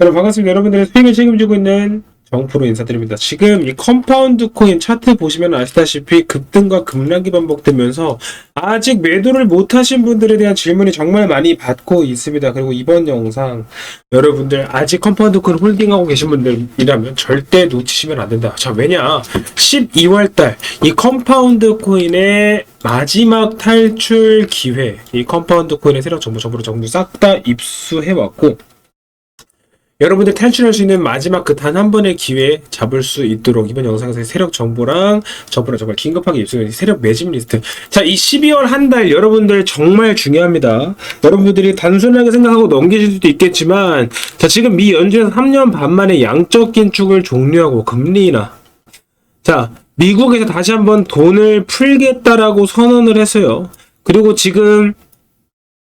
여러분 반갑습니다. 여러분들의 수익을 책임지고 있는 정프로 인사드립니다. 지금 이 컴파운드 코인 차트 보시면 아시다시피 급등과 급락이 반복되면서 아직 매도를 못하신 분들에 대한 질문이 정말 많이 받고 있습니다. 그리고 이번 영상 여러분들 아직 컴파운드 코인 홀딩하고 계신 분들이라면 절대 놓치시면 안 된다. 자 왜냐 12월달 이 컴파운드 코인의 마지막 탈출 기회 이 컴파운드 코인의 세력 정보 정보를 전부 싹 다 입수해왔고 여러분들 탈출할 수 있는 마지막 그 단 한 번의 기회 잡을 수 있도록 이번 영상에서 세력 정보랑 정보랑 정말 긴급하게 입수한 세력 매집 리스트. 자, 이 12월 한 달 여러분들 정말 중요합니다. 여러분들이 단순하게 생각하고 넘기실 수도 있겠지만, 자, 지금 미 연준에서 3년 반 만에 양적 긴축을 종료하고 금리 인하. 자, 미국에서 다시 한번 돈을 풀겠다라고 선언을 했어요. 그리고 지금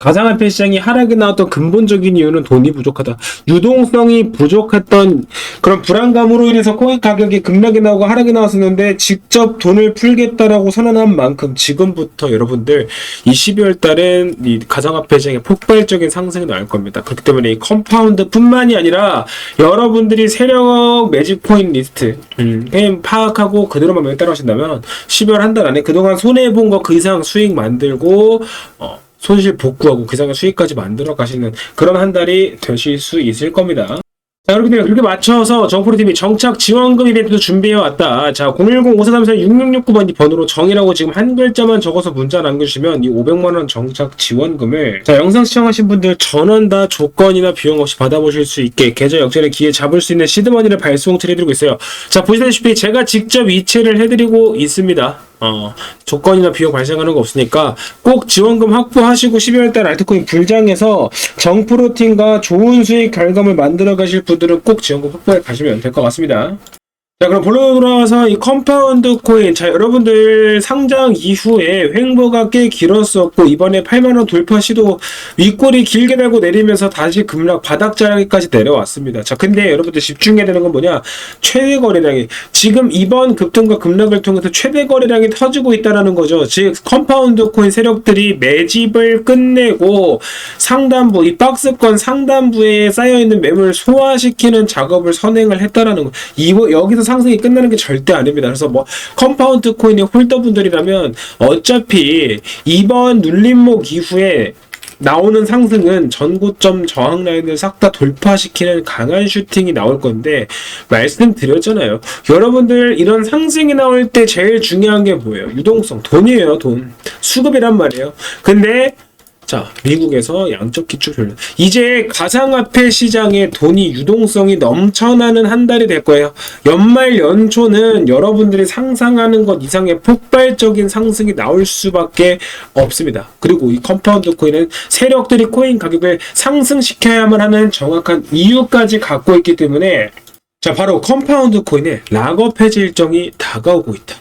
가상화폐 시장이 하락이 나왔던 근본적인 이유는 돈이 부족하다. 유동성이 부족했던 그런 불안감으로 인해서 코인 가격이 급락이 나오고 하락이 나왔었는데 직접 돈을 풀겠다라고 선언한 만큼 지금부터 여러분들 이 12월 달엔 이 가상화폐 시장에 폭발적인 상승이 나올 겁니다. 그렇기 때문에 이 컴파운드 뿐만이 아니라 여러분들이 세력 매집 코인 리스트 음, 파악하고 그대로만 매매 따라하신다면 12월 한 달 안에 그동안 손해 본 거 그 이상 수익 만들고 어, 손실 복구하고 그 이상의 수익까지 만들어 가시는 그런 한 달이 되실 수 있을 겁니다. 자, 여러분들 그렇게 맞춰서 정프로TV 정착 지원금 이벤트도 준비해 왔다. 자, 010-5434-6669번 이 번호로 정이라고 지금 한 글자만 적어서 문자 남겨주시면 이 500만원 정착 지원금을 자, 영상 시청하신 분들 전원 다 조건이나 비용 없이 받아보실 수 있게 계좌 역전의 기회 잡을 수 있는 시드머니를 발송 처리해드리고 있어요. 자, 보시다시피 제가 직접 이체를 해드리고 있습니다. 어, 조건이나 비용 발생하는 거 없으니까 꼭 지원금 확보하시고 12월 달 알트코인 불장에서 정프로틴과 좋은 수익 결과물 만들어 가실 분들은 꼭 지원금 확보해 가시면 될 것 같습니다. 자 그럼 본론으로 돌아와서 이 컴파운드 코인. 자 여러분들 상장 이후에 횡보가 꽤 길었었고 이번에 8만원 돌파 시도 윗골이 길게 달고 내리면서 다시 급락 바닥자리까지 내려왔습니다. 자 근데 여러분들 집중해야 되는 건 뭐냐? 최대 거래량이. 지금 이번 급등과 급락을 통해서 최대 거래량이 터지고 있다라는 거죠. 즉 컴파운드 코인 세력들이 매집을 끝내고 상단부 이 박스권 상단부에 쌓여있는 매물 소화시키는 작업을 선행을 했다라는 거. 이거 여기서 상승이 끝나는 게 절대 아닙니다. 그래서 뭐 컴파운드 코인의 홀더분들이라면 어차피 이번 눌림목 이후에 나오는 상승은 전고점 저항 라인을 싹 다 돌파시키는 강한 슈팅이 나올 건데 말씀드렸잖아요. 여러분들 이런 상승이 나올 때 제일 중요한 게 뭐예요? 유동성, 돈이에요, 돈. 수급이란 말이에요. 근데 자, 미국에서 양적 기축 효율. 이제 가상화폐 시장에 돈이 유동성이 넘쳐나는 한 달이 될 거예요. 연말 연초는 여러분들이 상상하는 것 이상의 폭발적인 상승이 나올 수밖에 없습니다. 그리고 이 컴파운드 코인은 세력들이 코인 가격을 상승시켜야만 하는 정확한 이유까지 갖고 있기 때문에 자, 바로 컴파운드 코인의 락업 해제 일정이 다가오고 있다.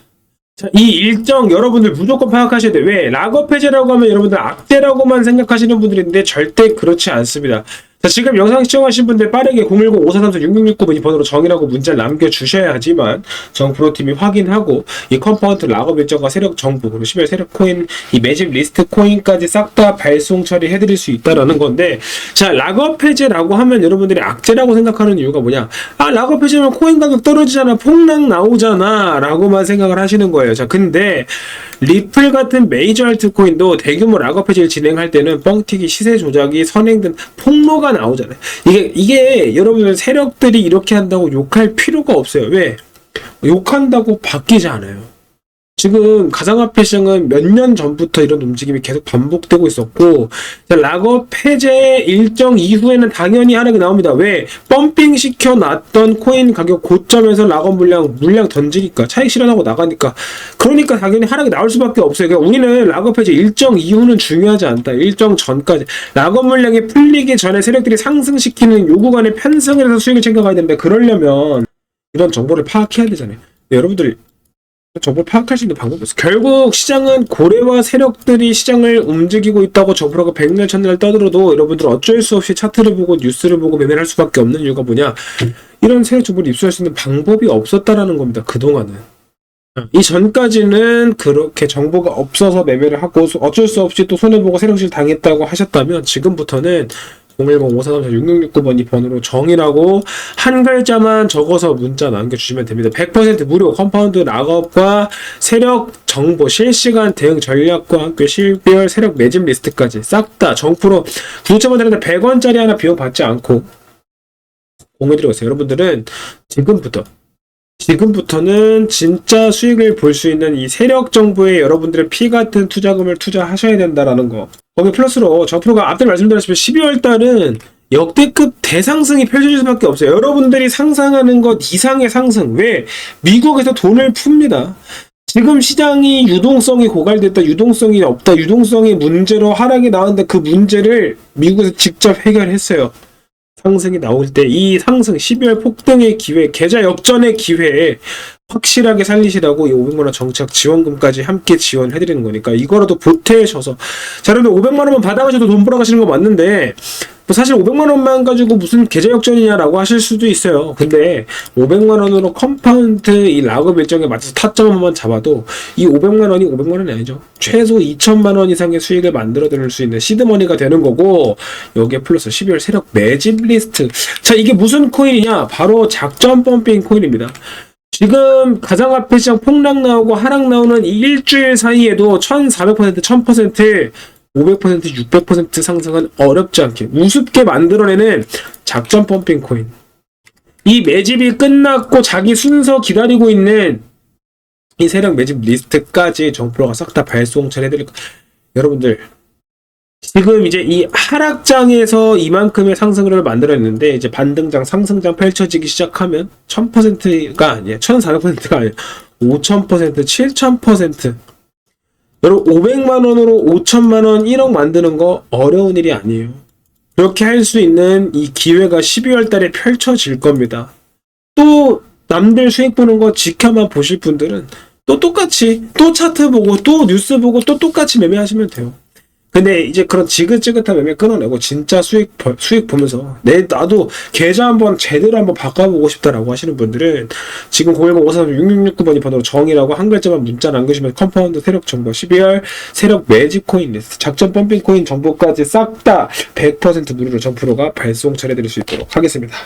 자, 이 일정 여러분들 무조건 파악하셔야 돼요. 왜? 락업 해제라고 하면 여러분들 악재라고만 생각하시는 분들인데 절대 그렇지 않습니다. 자, 지금 영상 시청하신 분들 빠르게 010-5434-6669번 이 번호로 정이라고 문자를 남겨주셔야 하지만 정프로팀이 확인하고 이 컴파운드 락업 일정과 세력 정보 그리고 10일 세력 코인 이 매집 리스트 코인까지 싹 다 발송 처리해드릴 수 있다라는 건데 자 락업 해제라고 하면 여러분들이 악재라고 생각하는 이유가 뭐냐? 아 락업 해제면 코인 가격 떨어지잖아 폭락 나오잖아 라고만 생각을 하시는 거예요. 자 근데 리플 같은 메이저 알트코인도 대규모 락업 해제를 진행할 때는 뻥튀기 시세 조작이 선행된 폭로가 나오잖아요. 이게 이게 여러분들 세력들이 이렇게 한다고 욕할 필요가 없어요. 왜? 욕한다고 바뀌지 않아요. 지금 가상화폐 시장은 몇 년 전부터 이런 움직임이 계속 반복되고 있었고 자, 락업 해제 일정 이후에는 당연히 하락이 나옵니다. 왜? 펌핑 시켜놨던 코인 가격 고점에서 락업 물량 물량 던지니까 차익 실현하고 나가니까 그러니까 당연히 하락이 나올 수밖에 없어요. 그러니까 우리는 락업 해제 일정 이후는 중요하지 않다. 일정 전까지 락업 물량이 풀리기 전에 세력들이 상승시키는 요 구 간의 편성을 해서 수익을 챙겨가야 되는데 그러려면 이런 정보를 파악해야 되잖아요. 네, 여러분들이 정보를 파악할 수 있는 없어. 결국 시장은 고래와 세력들이 시장을 움직이고 있다고 정부라고 백날 천날 떠들어도 여러분들 어쩔 수 없이 차트를 보고 뉴스를 보고 매매를 할 수밖에 없는 이유가 뭐냐? 이런 세력 정보를 입수할 수 있는 방법이 없었다라는 겁니다. 그동안은. 이 전까지는 그렇게 정보가 없어서 매매를 하고 어쩔 수 없이 또 손해보고 세력실 당했다고 하셨다면 지금부터는 010-5434-6669번 이 번호로 정이라고 한 글자만 적어서 문자 남겨주시면 됩니다. 100% 무료 컴파운드 락업과 세력 정보 실시간 대응 전략과 함께 실별 세력 매집 리스트까지 싹 다 정프로 구독자분들한테 100원짜리 하나 비용 받지 않고 공유드리고 있어요. 여러분들은 지금부터 지금부터는 진짜 수익을 볼 수 있는 이 세력 정보에 여러분들의 피 같은 투자금을 투자하셔야 된다라는 거. 거기 플러스로 정프로가 앞에 말씀드렸지만 12월 달은 역대급 대상승이 펼쳐질 수밖에 없어요. 여러분들이 상상하는 것 이상의 상승. 왜? 미국에서 돈을 풉니다. 지금 시장이 유동성이 고갈됐다, 유동성이 없다, 유동성이 문제로 하락이 나왔는데 그 문제를 미국에서 직접 해결했어요. 상승이 나올 때 이 상승 12월 폭등의 기회, 계좌 역전의 기회에 확실하게 살리시라고 이 500만 원 정착 지원금까지 함께 지원해 드리는 거니까 이거라도 보태셔서 자 여러분 500만 원만 받아가셔도 돈 벌어가시는 거 맞는데 뭐 사실 500만 원만 가지고 무슨 계좌 역전이냐라고 하실 수도 있어요. 근데 500만 원으로 컴파운드 이 락업 일정에 맞춰서 타점만 잡아도 이 500만 원이 500만 원이 아니죠. 최소 2천만 원 이상의 수익을 만들어낼 수 있는 시드머니가 되는 거고 여기에 플러스 12월 세력 매집 리스트. 자 이게 무슨 코인이냐? 바로 작전 펌핑 코인입니다. 지금 가장 앞에 시장 폭락 나오고 하락 나오는 이 일주일 사이에도 1400%, 1000%, 500%, 600% 상승은 어렵지 않게 우습게 만들어내는 작전 펌핑 코인. 이 매집이 끝났고 자기 순서 기다리고 있는 이 세력 매집 리스트까지 정프로가 싹 다 발송처리 해드릴 거. 여러분들 지금 이제 이 하락장에서 이만큼의 상승을 만들어냈는데 이제 반등장 상승장 펼쳐지기 시작하면 1000%가 아니에요. 1400%가 아니에요. 5000%, 7000% 여러분 500만 원으로 5천만 원 1억 만드는 거 어려운 일이 아니에요. 그렇게 할 수 있는 이 기회가 12월 달에 펼쳐질 겁니다. 또 남들 수익 보는 거 지켜만 보실 분들은 또 똑같이 또 차트 보고 또 뉴스 보고 또 똑같이 매매하시면 돼요. 근데 이제 그런 지긋지긋한 매매 끊어내고 진짜 수익 벌- 수익 보면서 내 나도 계좌 한번 제대로 한번 바꿔보고 싶다라고 하시는 분들은 지금 010-536669번이 번호로 정이라고 한 글자만 문자 남겨주시면 컴파운드 세력 정보 12월 세력 매직 코인 리스트 작전 펌핑 코인 정보까지 싹 다 100% 무료로 정프로가 발송 처리해드릴 수 있도록 하겠습니다.